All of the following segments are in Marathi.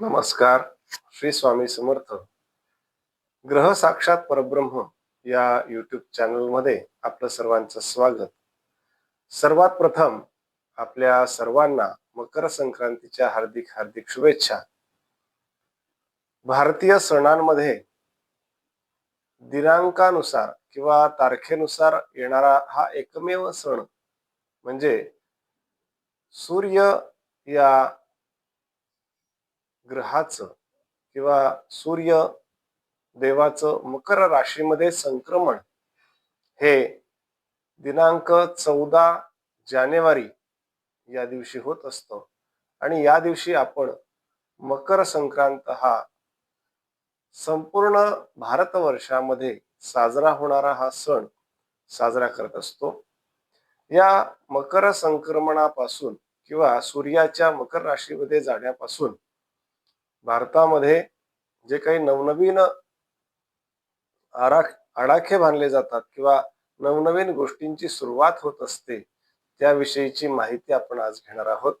नमस्कार. श्री स्वामी समर्थ. ग्रह साक्षात परब्रह्म या युट्यूब चॅनलमध्ये आपलं सर्वांचं स्वागत. सर्वात प्रथम आपल्या सर्वांना मकर संक्रांतीच्या हार्दिक हार्दिक शुभेच्छा. भारतीय सणांमध्ये दिनांकानुसार किंवा तारखेनुसार येणारा हा एकमेव सण म्हणजे सूर्य या ग्रहाचं किंवा सूर्य देवाचं मकर राशीमध्ये संक्रमण हे दिनांक चौदा जानेवारी या दिवशी होत असतं. आणि या दिवशी आपण मकर संक्रांत हा संपूर्ण भारतवर्षामध्ये साजरा होणारा हा सण साजरा करत असतो. या मकर संक्रमणापासून किंवा सूर्याच्या मकर राशीमध्ये जाण्यापासून भारतामध्ये जे काही नवनवीन आराख आडाखे बांधले जातात किंवा नवनवीन गोष्टींची सुरुवात होत असते त्याविषयीची माहिती आपण आज घेणार आहोत.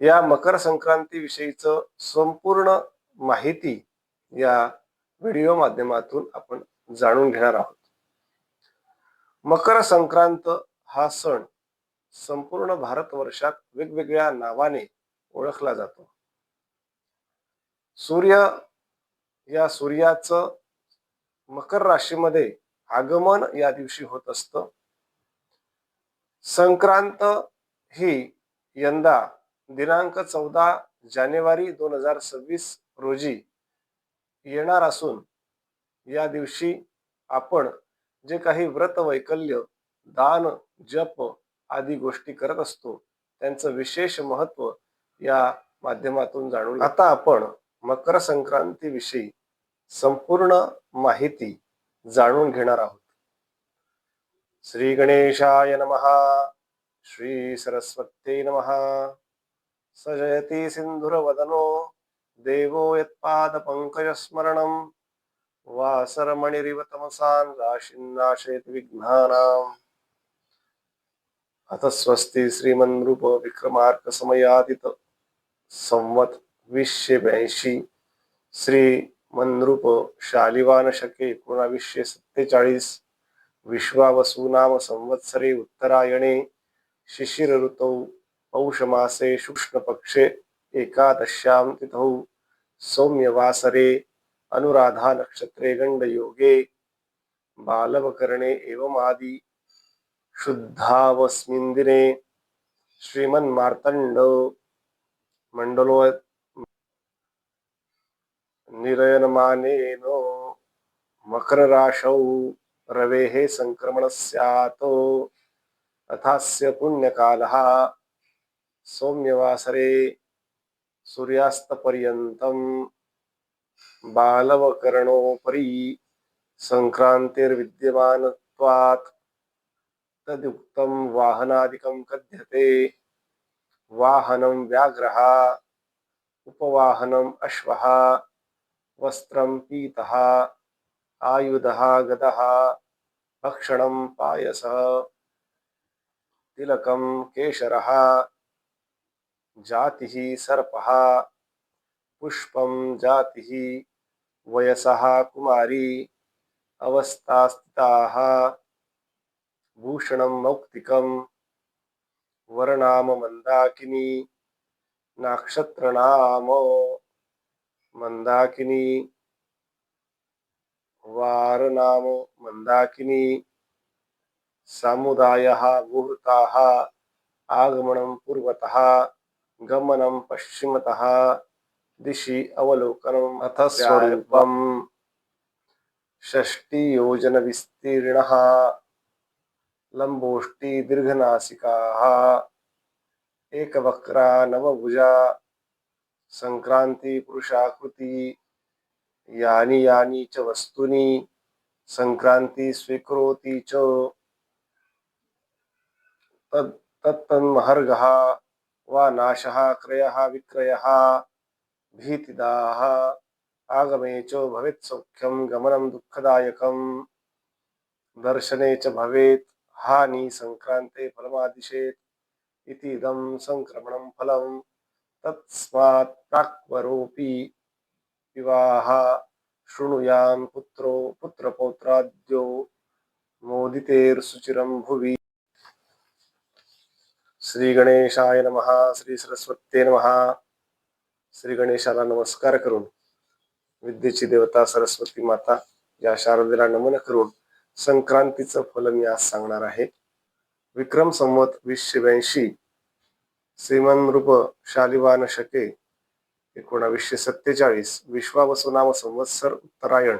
या मकर संक्रांतीविषयीचं संपूर्ण माहिती या व्हिडिओ माध्यमातून आपण जाणून घेणार आहोत. मकर संक्रांत हा सण संपूर्ण भारतवर्षात वेगवेगळ्या नावाने ओळखला जातो. सूर्य या सूर्याचं मकर राशीमध्ये आगमन या दिवशी होत असतं. संक्रांत ही यंदा दिनांक चौदा जानेवारी दोन हजार सव्वीस रोजी येणार असून या दिवशी आपण जे काही व्रत वैकल्य दान जप आदी गोष्टी करत असतो त्यांचं विशेष महत्त्व या माध्यमातून जाणून आता आपण मकर संक्रांती विषयी संपूर्ण माहिती जाणून घेणार आहोत. श्री गणेशाय नमहा श्री सरस्वती नमहा सजयती सिंधुरवदनो. देवो यत्पाद पंकज स्मरणम वासरमणिरिव तमसान् राशिन्नाशयति विघ्नानाम्. अथ स्वस्ति श्रीमन्रूप विक्रमार्क समयादित संवत वीसशे ब्याऐंशी. श्री मनरूप शालिवान शके एकोणावीसशे सत्तेचाळीस. विश्वावसू नाम संवत्सरे उत्तरायणे. शिशिर ऋतौ पौषमासे शुष्णपक्षे पक्षे तिथौ सौम्यवासरे अनुराधा नक्षत्रे गण्डयोगे. बालवकरणे एवमादि. शुद्धावस्मिन् दिने श्रीमन्मार्तण्ड. मण्डलो निरयनमानेनो मकर राशौ रवेः सङ्क्रमणस्यात् अथास्य पुण्यकालः सौम्यवासरे सूर्यास्तपर्यन्तं बालवकरणोपरि सङ्क्रान्तिर्विद्यमानत्वात् तदुक्तं वाहनादिकं कथ्यते। वाहनं व्याघ्रः उपवाहनम् अश्वः। वस्त्रं पीतः आयुधः गदः भक्षणं पायसः तिलकं केशरः जातिः सर्पः पुष्पं जातिः वयसः कुमारी अवस्थास्थिताः भूषणं मौक्तिकं वर्णाम मन्दाकिनी नाक्षत्रनाम। मंदाकिनी। वारनाम मंदाकिनी। समुदायः मुहूर्ता आगमनं पूर्वतः। गमनं पश्चिमतः। दिशि अवलोकनम् अथ स्वरूपम् षष्टियोजनविस्तीर्णः। लम्बोष्टि दीर्घनासिकाः। एकवक्रा नवभुजा। संक्रांती पुरुषाकृती यानी यानी च वस्तुनी संक्रांती स्वीकरोति च। तत् तत्तन्महर्गः वा नाशः क्रयः विक्रयः भीतिदाः आगमे च भवेत् सौख्यं गमनं दुःखदायकं दर्शने च भवेत् हानि सङ्क्रान्ते फलमादिशेत् इति इदं सङ्क्रमणं फलम्। तत्स्मात् प्राक्वरोऽपि विवाह शृणुयान् पुत्रो पुत्रपौत्राद्यो मोदितेर्सुचिरं भुवि। श्री गणेशाय नमः श्री सरस्वत्ये नमः। श्री गणेशाला नमस्कार करून विद्येची देवता सरस्वती माता या शारदेला नमन करून संक्रांतीचं फल मी आज सांगणार आहे। विक्रम संवत वीसशे ब्याऐंशी श्रीमन रूप शालिवान शके एकोणावीसशे सत्तेचाळीस विश्वावसुनाम संवत्सर उत्तरायण.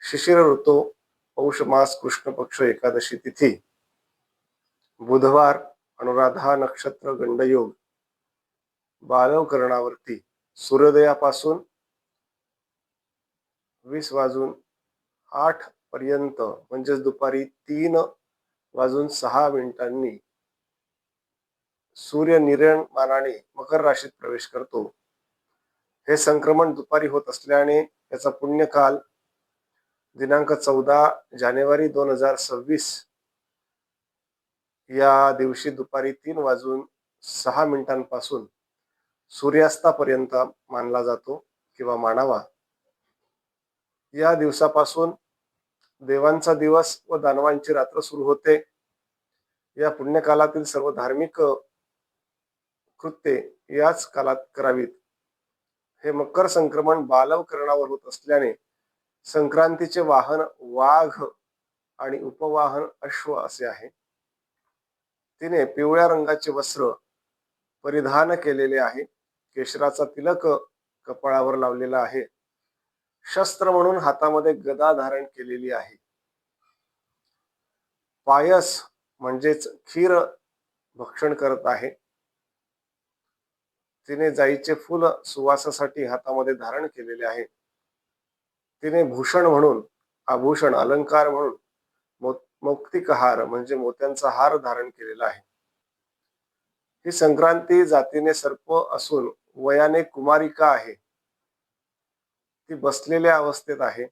शिशिर ऋतू पौष मास कृष्ण पक्ष एकादशी तिथी. बुधवार अनुराधा नक्षत्र गंडयोग. बालवकरणावरती सूर्योदयापासून वीस वाजून आठ पर्यंत म्हणजेच दुपारी तीन वाजून सहा मिनिटांनी सूर्य निर्यणमानाने मकर राशीत प्रवेश करतो. हे संक्रमण दुपारी होत असल्याने याचा पुण्यकाल दिनांक चौदा जानेवारी दोन हजार सव्वीस या दिवशी दुपारी तीन वाजून सहा मिनिटांपासून सूर्यास्तापर्यंत मानला जातो किंवा मानावा. या दिवसापासून देवांचा दिवस व दानवांची रात्र सुरू होते. या पुण्यकालातील सर्व धार्मिक कृत्ये याच कालात करावीत. हे मकर संक्रमण बालवकरणावर होत असल्याने संक्रांतीचे वाहन वाघ आणि उपवाहन अश्व असे आहे. तिने पिवळ्या रंगाचे वस्त्र परिधान केलेले आहे. केशराचा तिलक कपाळावर लावलेला आहे. शस्त्र म्हणून हातामध्ये गदा धारण केलेली आहे. पायस म्हणजेच खीर भक्षण करत आहे. तिने जाईचे फुल सुवासासाठी हातामध्ये धारण केलेले आहे. तिने भूषण म्हणून आभूषण अलंकार म्हणून मौक्तिक हार म्हणजे मोत्यांचा हार धारण केलेला आहे. ही संक्रांती जातीने सर्प असून वयाने कुमारिका आहे. ती बसलेल्या अवस्थेत आहे.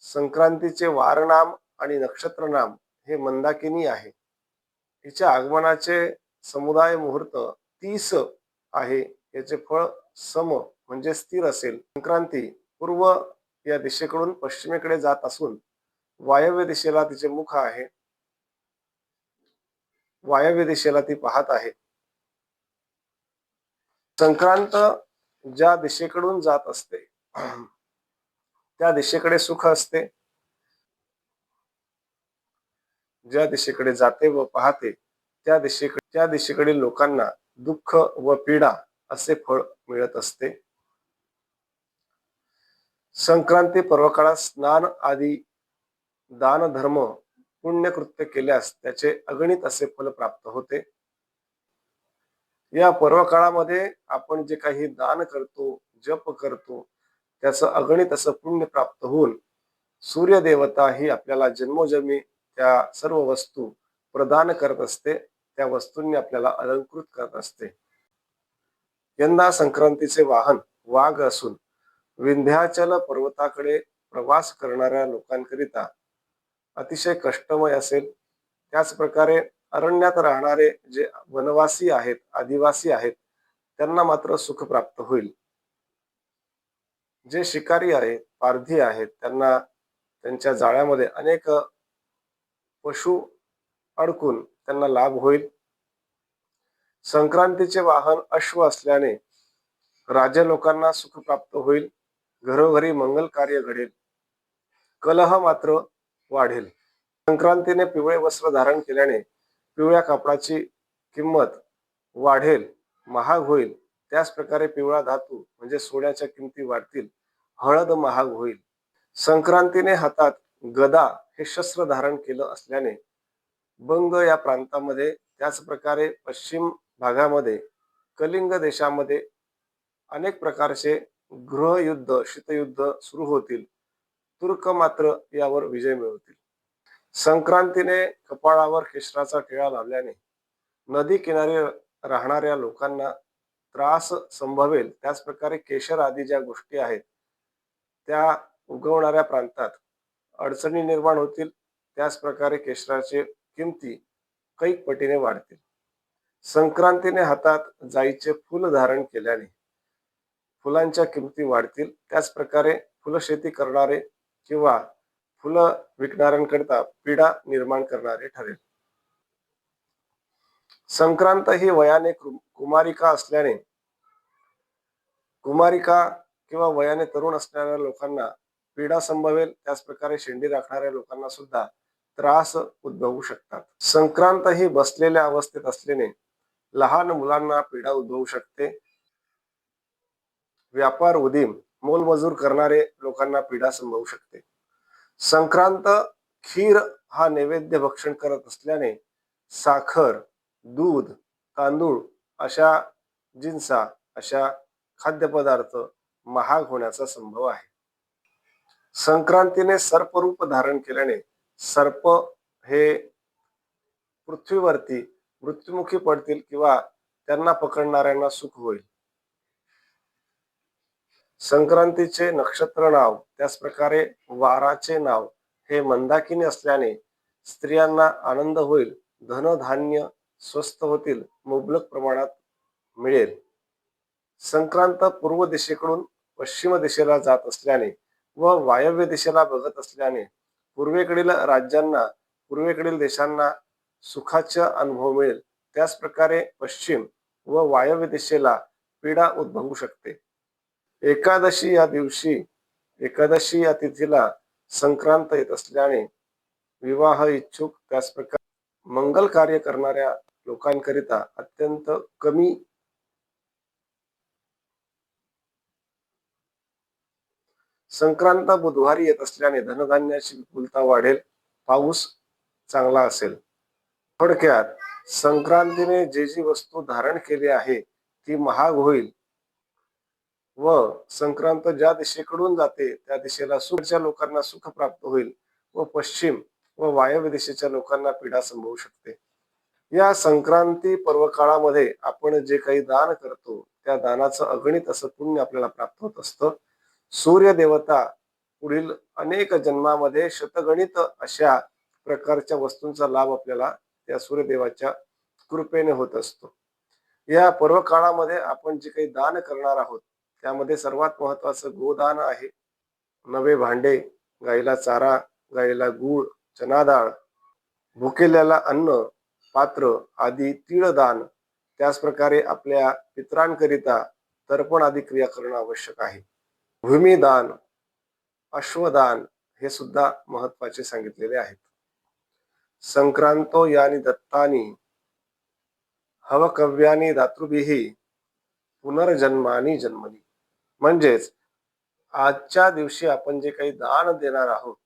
संक्रांतीचे वारनाम आणि नक्षत्रनाम हे मंदाकिनी आहे. हिच्या आगमनाचे समुदाय मुहूर्त तीस आहे. याचे फळ सम म्हणजे स्थिर असेल. संक्रांती पूर्व या दिशेकडून पश्चिमेकडे जात असून वायव्य दिशेला तिचे मुख आहे. वायव्य दिशेला ती पाहत आहे. संक्रांत ज्या दिशेकडून जात असते त्या दिशेकडे सुख असते. ज्या दिशेकडे जाते व पाहते त्या दिशेकडे त्या दिशेकडील लोकांना दुःख व पीडा असे फळ मिळत असते. संक्रांती पर्वकाळात स्नान आदी दान धर्म पुण्यकृत्य केल्यास त्याचे अगणित असे फल प्राप्त होते. या पर्व काळामध्ये आपण जे काही दान करतो जप करतो त्याचं अगणित असं पुण्य प्राप्त होऊन सूर्यदेवता ही आपल्याला जन्मोजन्मी त्या सर्व वस्तू प्रदान करत असते. त्या वस्तूंनी आपल्याला अलंकृत करत असते. यंदा संक्रांतीचे वाहन वाघ असून विंध्याचल पर्वताकडे प्रवास करणाऱ्या लोकांकरिता अतिशय कष्टमय असेल. त्याच प्रकारे अरण्यात राहणारे जे वनवासी आहेत आदिवासी आहेत त्यांना मात्र सुख प्राप्त होईल. जे शिकारी आहेत पारधी आहेत त्यांना त्यांच्या जाळ्यामध्ये अनेक पशु अडकून त्यांना लाभ होईल. संक्रांतीचे वाहन अश्व असल्याने राजा लोकांना सुख प्राप्त होईल. घरोघरी मंगल कार्य घडेल. कलह मात्र वाढेल. संक्रांतीने पिवळे वस्त्र धारण केल्याने पिवळ्या कापडाची किंमत वाढेल महाग होईल. त्याच प्रकारे पिवळा धातू म्हणजे सोन्याच्या किमती वाढतील हळद महाग होईल. संक्रांतीने हातात गदा हे शस्त्र धारण केलं असल्याने बंग या प्रांतामध्ये त्याच प्रकारे पश्चिम भागामध्ये कलिंग देशामध्ये अनेक प्रकारचे गृहयुद्ध शीतयुद्ध सुरू होतील. तुर्क मात्र यावर विजय मिळवतील. संक्रांतीने कपाळावर केशराचा टिळा लावल्याने नदी किनारी राहणाऱ्या लोकांना त्रास संभवेल. त्याचप्रकारे केशर आदी ज्या गोष्टी आहेत त्या उगवणाऱ्या प्रांतात अडचणी निर्माण होतील. त्याच प्रकारे केशराचे किमती कैक पटीने वाढतील. संक्रांतीने हातात जाईचे फुल धारण केल्याने फुलांच्या किमती वाढतील. त्याच प्रकारे फुलशेती करणारे किंवा फुलं विकणाऱ्यांकरिता पीडा निर्माण करणारे ठरेल. संक्रांत ही वयाने कुमारिका असल्याने कुमारिका किंवा वयाने तरुण असणाऱ्या लोकांना पीडा संभवेल. त्याच प्रकारे शेंडी राखणाऱ्या लोकांना सुद्धा त्रास उद्भवू शकतात. संक्रांत ही बसलेल्या अवस्थेत असल्याने लहान मुलांना पीडा उद्भवू शकते. व्यापार उदीम मोलमजूर करणारे लोकांना पीडा संभवू शकते. संक्रांत खीर हा नैवेद्य भक्षण करत असल्याने साखर दूध तांदूळ अशा जिन्सा अशा खाद्यपदार्थ महाग होण्याचा संभव आहे. संक्रांतीने सर्परूप धारण केल्याने सर्प हे पृथ्वीवरती मृत्युमुखी पडतील किंवा त्यांना पकडणाऱ्यांना सुख होईल. संक्रांतीचे नक्षत्र नाव त्याच प्रकारे वाराचे नाव हे मंदाकिनी असल्याने स्त्रियांना आनंद होईल धनधान्य स्वस्त होतील मुबलक प्रमाणात मिळेल. संक्रांत पूर्व दिशेकडून पश्चिम दिशेला जात असल्याने व वायव्य दिशेला बघत असल्याने पूर्वेकडील राज्यांना पूर्वेकडील देशांना सुखाचा अनुभव मिळेल. त्याच प्रकारे पश्चिम व वायव्य दिशेला पीडा उद्भवू शकते. एकादशी या दिवशी एकादशी या तिथीला संक्रांत येत असल्याने विवाह इच्छुक त्याच प्रकारे मंगल कार्य करणाऱ्या लोकांकरिता अत्यंत कमी संक्रांत बुधवारी येत असल्याने धनधान्याची विपुलता वाढेल पाऊस चांगला असेल. थोडक्यात संक्रांतीने जे जी वस्तू धारण केली आहे ती महाग होईल व संक्रांत ज्या दिशेकडून जाते त्या दिशेला सुखच्या लोकांना सुख प्राप्त होईल व पश्चिम व वायव्य दिशेच्या लोकांना पीडा संभवू शकते. या संक्रांती पर्व काळामध्ये आपण जे काही दान करतो त्या दानाचं अगणित असं पुण्य आपल्याला प्राप्त होत असतं. सूर्यदेवता पुढील अनेक जन्मामध्ये शतगणित अशा प्रकारच्या वस्तूंचा लाभ आपल्याला त्या सूर्यदेवाच्या कृपेने होत असतो. या पर्व काळामध्ये आपण जे काही दान करणार आहोत त्यामध्ये सर्वात महत्वाचं गोदान आहे. नवे भांडे गाईला चारा गाईला गूळ चना डाळ भुकेल्याला अन्न पात्र आदी तीळदान त्याच प्रकारे आपल्या पित्रांकरिता तर्पण आदी क्रिया करणं आवश्यक आहे. भूमिदान अश्वदान हे सुद्धा महत्त्वाचे सांगितलेले आहेत. संक्रांतो यानी दत्तानी हवकव्यानी दातृभिही पुनर्जन्मानी जन्मनी म्हणजेच आजच्या दिवशी आपण जे काही दान देणार आहोत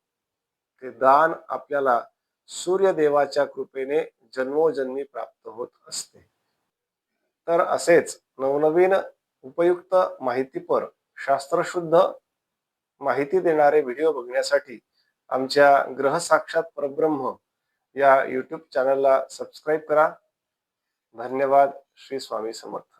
ते दान आपल्याला सूर्यदेवाच्या कृपेने जन्मोजन्मी प्राप्त होत असते. तर असेच नवनवीन उपयुक्त माहितीपर शास्त्रशुद्ध माहिती देणारे व्हिडिओ बघण्यासाठी आमच्या ग्रहसाक्षात परब्रह्म या यूट्यूब चॅनलला सबस्क्राईब करा. धन्यवाद. श्री स्वामी समर्थ.